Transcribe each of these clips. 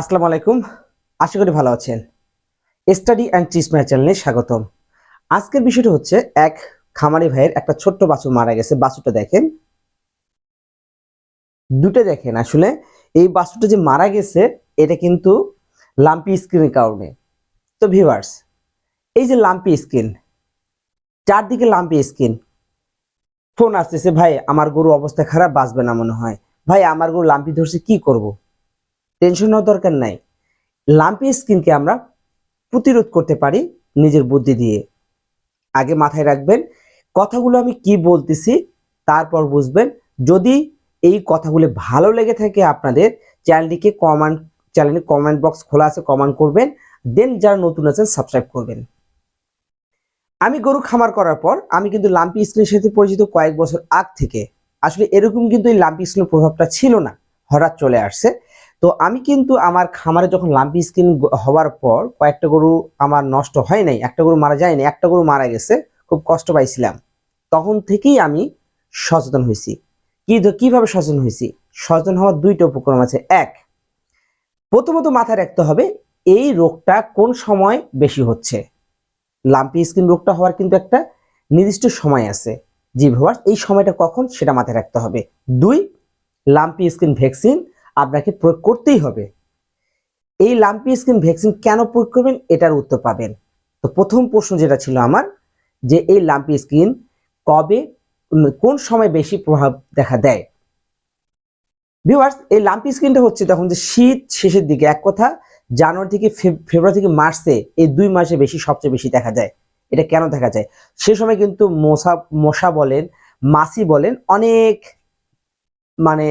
আসসালামু আলাইকুম। আশা করি ভালো আছেন। স্টাডি অ্যান্ড ট্রিসমার চ্যানেলে স্বাগতম। আজকের বিষয়টা হচ্ছে এক খামারি ভাইয়ের একটা ছোট্ট বাছুর মারা গেছে। বাছুরটা দেখেন। দুটো দেখেন আসলে। এই বাছুরটা যে মারা গেছে, এটা কিন্তু লাম্পি স্কিনের কারণে। তো ভিভার্স এই যে লাম্পি স্কিন, চারদিকে লাম্পি স্কিন। ফোন আসতেছে, ভাই, আমার গরু অবস্থা খারাপ, বাঁচবে না মনে হয়। ভাই, আমার গরু লাম্পি ধরছে, কি করব? টেনশন হওয়ার দরকার নাই। লাম্পি স্কিনকে আমরা প্রতিরোধ করতে পারি নিজের বুদ্ধি দিয়ে। আগে মাথায় রাখবেন, কথাগুলো আমি কি বলতেছি তারপর বুঝবেন। যদি এই কথাগুলো ভালো লেগে থাকে আপনাদের, চ্যানেলটিকে কমেন্ট চ্যানেলে কমেন্ট বক্স খোলা আছে কমেন্ট করবেন। দেন যারা নতুন আছেন সাবস্ক্রাইব করবেন। আমি গরু খামার করার পর আমি কিন্তু লাম্পি স্কিনের সাথে পরিচিত কয়েক বছর আগ থেকে। আসলে এরকম কিন্তু এই লাম্পি স্কিনের প্রভাবটা ছিল না। হঠাৎ চলে আসছে। তো আমি কিন্তু আমার খামারে যখন লাম্পি স্কিন হওয়ার পর কয়েকটা গরু আমার নষ্ট হয় নাই, একটা গরু মারা যায়নি একটা গরু মারা গেছে, খুব কষ্ট পাইছিলাম। তখন থেকেই আমি সচেতন হয়েছি কি কীভাবে সচেতন হয়েছি সচেতন হওয়ার দুইটা উপক্রম আছে। এক, প্রথমত মাথায় রাখতে হবে, এই রোগটা কোন সময় বেশি হচ্ছে? লাম্পি স্কিন রোগটা হওয়ার কিন্তু একটা নির্দিষ্ট সময় আছে জি ভিউয়ার্স এই সময়টা কখন? সেটা মাথায় রাখতে হবে। দুই, লাম্পি স্কিন ভ্যাকসিন আপনাকে প্রয়োগ করতেই হবে। এই লাম্পি স্কিন ভ্যাকসিন কেন প্রয়োগ করবেন এটার উত্তর পাবেন। তো প্রথম প্রশ্ন যেটা ছিল আমার, যে এই লাম্পি স্কিন কবে, কোন সময় বেশি প্রভাব দেখা দেয়? ভিউয়ার্স এই লাম্পি স্কিনটা হচ্ছে তখন যে শীত শেষের দিকে, এক কথা, জানুয়ারি থেকে ফেব্রুয়ারি থেকে মার্চে এই দুই মাসে বেশি, সবচেয়ে বেশি দেখা যায়। এটা কেন দেখা যায়? সে সময় কিন্তু মশা মশা বলেন মাসি বলেন, অনেক মানে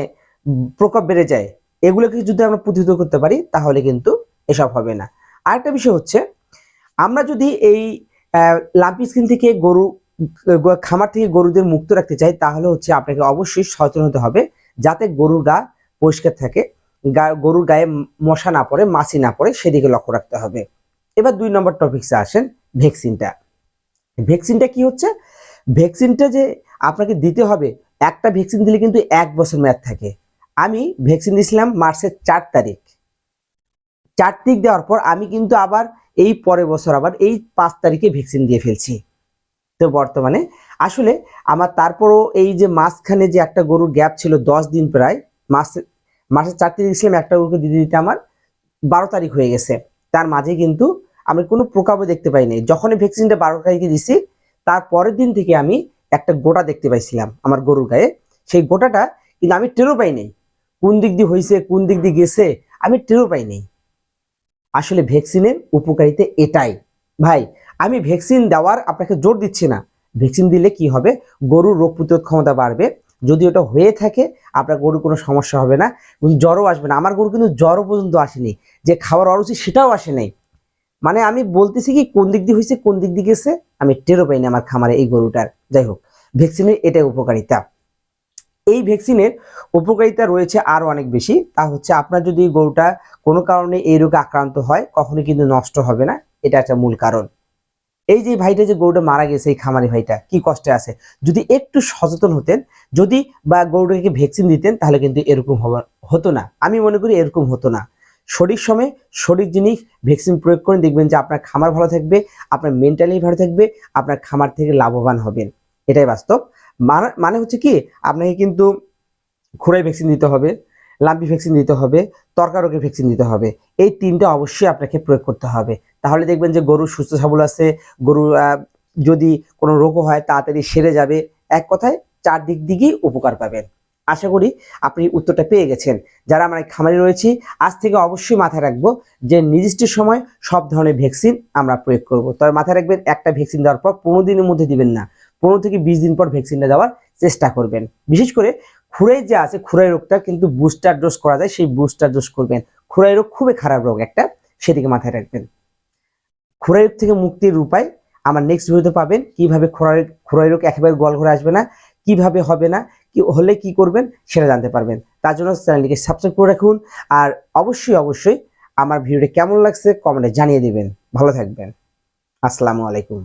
প্রকোপ বেড়ে যায়, এগুলোকে যদি আমরা প্রতিহত করতে পারি, তাহলে কিন্তু এসব হবে না। আরেকটা বিষয় হচ্ছে, আমরা যদি এই লাম্পি স্কিন থেকে গরু খামার থেকে গরুদের মুক্ত রাখতে চাই, তাহলে হচ্ছে আপনাকে অবশ্যই সচেতন হতে হবে, যাতে গরুর গা পরিষ্কার থাকে গরুর গায়ে মশা না পড়ে, মাছি না পড়ে, সেদিকে লক্ষ্য রাখতে হবে। এবার দুই নম্বর টপিক্সে আসেন, ভ্যাকসিনটা। ভ্যাকসিনটা কি হচ্ছে? ভ্যাকসিনটা যে আপনাকে দিতে হবে, একটা ভ্যাকসিন দিলে কিন্তু এক বছর মেয়াদ থাকে। আমি ভ্যাকসিন দিয়েছিলাম মার্চের চার তারিখ। চার তারিখ দেওয়ার পর আমি কিন্তু আবার এই পরের বছর আবার এই পাঁচ তারিখে ভ্যাকসিন দিয়ে ফেলছি। তো বর্তমানে আসলে আমার তারপরও এই যে মাঝখানে যে একটা গরুর গ্যাপ ছিল দশ দিন প্রায়, মাসে মাসের চার তারিখ দিয়েছিলাম, একটা গরুকে দিতে দিতে আমার বারো তারিখ হয়ে গেছে। তার মাঝে কিন্তু আমি কোনো প্রকাবও দেখতে পাইনি। যখনই ভ্যাকসিনটা বারো তারিখে দিছি, তার পরের দিন থেকে আমি একটা গোটা দেখতে পাইছিলাম আমার গরুর গায়ে। সেই গোটাটা কিন্তু আমি টেরও পাই নাই কোন দিক দিয়ে হয়েছে, কোন দিক দিয়ে গেছে, আমি টেরও পাই নাই। আসলে ভ্যাকসিনের উপকারিতা এটাই। ভাই, আমি ভ্যাকসিন দেওয়ার আপনাকে জোর দিচ্ছি না। ভ্যাকসিন দিলে কি হবে? গরুর রোগ প্রতিরোধ ক্ষমতা বাড়বে। যদি ওটা হয়ে থাকে, আপনার গরুর কোনো সমস্যা হবে না জ্বরও আসবে না। আমার গরু কিন্তু জ্বরও পর্যন্ত আসেনি। যে খাবার অরুচি সেটাও আসে নাই। মানে আমি বলতেছি কি, কোন দিক দিয়ে হয়েছে, কোন দিক দিয়ে গেছে, আমি টেরও পাইনি আমার খামারে এই গরুটার। যাই হোক, ভ্যাকসিনের এটাই উপকারিতা। এই ভ্যাকসিনের উপকারিতা রয়েছে আরও অনেক বেশি। তা হচ্ছে আপনার যদি গরুটা কোনো কারণে এই রোগে আক্রান্ত হয় কখনো কিন্তু নষ্ট হবে না। এটা একটা মূল কারণ। এই যে ভাইটা যে গরুটা মারা গেছে, এই খামারি ভাইটা, কি কষ্টে আছে? যদি একটু সচেতন হতেন, যদি বা গরুটাকে ভ্যাকসিন দিতেন, তাহলে কিন্তু এরকম হবার, হতো না। আমি মনে করি এরকম হতো না। সঠিক সময়ে সঠিক জিনিস ভ্যাকসিন প্রয়োগ করে দেখবেন যে আপনার খামার ভালো থাকবে, আপনার মেন্টালি ভালো থাকবে, আপনার খামার থেকে লাভবান হবেন। এটাই বাস্তব। মানে হচ্ছে কি, আপনাকে কিন্তু খুরাই ভ্যাকসিন দিতে হবে, লাম্পি ভ্যাকসিন দিতে হবে তরকা ভ্যাকসিন দিতে হবে। এই তিনটা অবশ্যই আপনাকে প্রয়োগ করতে হবে। তাহলে দেখবেন যে গরু সুস্থ সবল আছে, গরু যদি কোনো রোগও হয়, তাড়াতাড়ি সেরে যাবে। এক কথায় চার দিক দিকেই উপকার পাবেন। আশা করি আপনি উত্তরটা পেয়ে গেছেন। যারা আমরা খামারে রয়েছি, আজ থেকে অবশ্যই মাথায় রাখব যে নির্দিষ্ট সময় সব ধরনের ভ্যাকসিন আমরা প্রয়োগ করব। তবে মাথায় রাখবেন, একটা ভ্যাকসিন দেওয়ার পর পনেরো দিনের মধ্যে দিবেন না। পনেরো থেকে বিশ দিন পর ভ্যাকসিনটা দেওয়ার চেষ্টা করবেন। বিশেষ করে খুরাই যে আছে, খুরাই রোগটা কিন্তু বুস্টার ডোজ করা যায়, সেই বুস্টার ডোজ করবেন। খুরাই রোগ খুবই খারাপ রোগ একটা সেদিকে মাথায় রাখবেন। খুরাই রোগ থেকে মুক্তির উপায় আমার নেক্সট ভিডিওতে পাবেন, কীভাবে খুরাই খুরাই রোগ একেবারে গল ঘরে আসবে না, কীভাবে হবে না, কি হলে কি করবেন সেটা জানতে পারবেন। তার জন্য চ্যানেলটিকে সাবস্ক্রাইব করে রাখুন, আর অবশ্যই অবশ্যই আমার ভিডিওটি কেমন লাগছে কমেন্টে জানিয়ে দিবেন। ভালো থাকবেন। আসসালামু আলাইকুম।